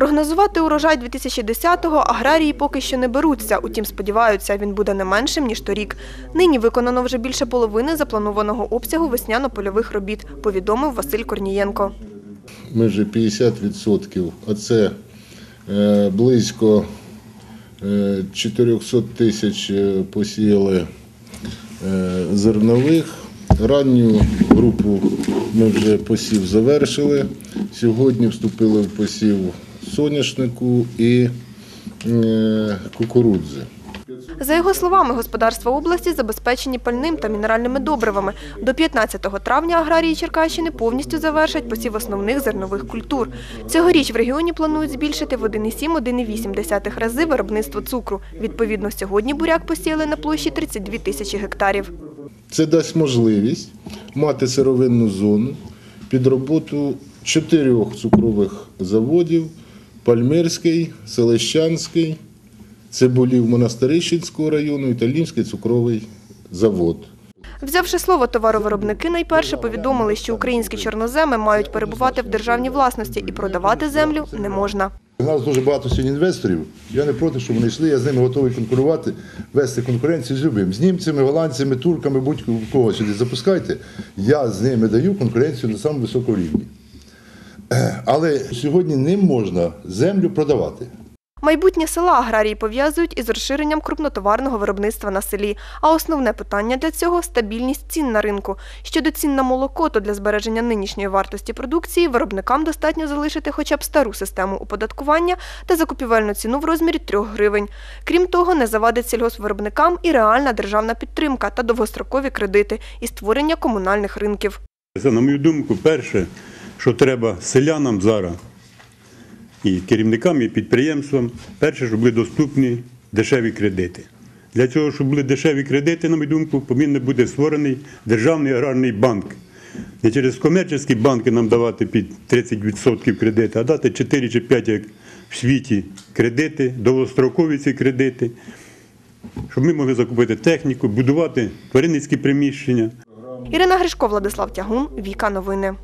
Прогнозувати урожай 2010-го аграрії поки що не беруться, утім сподіваються, він буде не меншим, ніж торік. Нині виконано вже більше половини запланованого обсягу весняно-польових робіт, повідомив Василь Корнієнко. Ми вже 50%, а це е, близько е, 400 тисяч е, посіяли е, зернових. Ранню групу ми вже посів завершили. Сьогодні вступили в посів соняшнику і е, кукурудзи. За його словами, господарства області забезпечені пальним та мінеральними добривами. До 15 травня аграрії Черкащини повністю завершать посів основних зернових культур. Цьогоріч в регіоні планують збільшити в 1,7-1,8 рази виробництво цукру. Відповідно, сьогодні буряк посіяли на площі 32 тисячі гектарів. Це дасть можливість мати сировинну зону під роботу чотирьох цукрових заводів: Пальмирський, Селищанський, Цибулів Монастирищенського району і цукровий завод. Взявши слово, товаровиробники найперше повідомили, що українські чорноземи мають перебувати в державній власності і продавати землю не можна. У нас дуже багато сьогодні інвесторів. Я не проти, щоб вони йшли. Я з ними готовий конкурувати, вести конкуренцію з любим. З німцями, голландцями, турками, будь-кого сюди запускайте. Я з ними даю конкуренцію на самому високому рівні. Е, Але сьогодні не можна землю продавати. Майбутнє села аграрії пов'язують із розширенням крупнотоварного виробництва на селі. А основне питання для цього стабільність цін на ринку. Щодо цін на молоко, то для збереження нинішньої вартості продукції виробникам достатньо залишити хоча б стару систему оподаткування та закупівельну ціну в розмірі 3 гривень. Крім того, не завадить сільгоспвиробникам і реальна державна підтримка та довгострокові кредити і створення комунальних ринків. Це, на мою думку, перше, що треба селянам зараз, і керівникам, і підприємствам, перше, щоб були доступні дешеві кредити. Для цього, щоб були дешеві кредити, на мою думку, повинен бути створений державний аграрний банк. Не через комерційні банки нам давати під 30% кредити, а дати 4 чи 5, як в світі, кредити, довгострокові ці кредити, щоб ми могли закупити техніку, будувати тваринницькі приміщення. Ірина Гришко, Владислав Тягун, Віка Новини.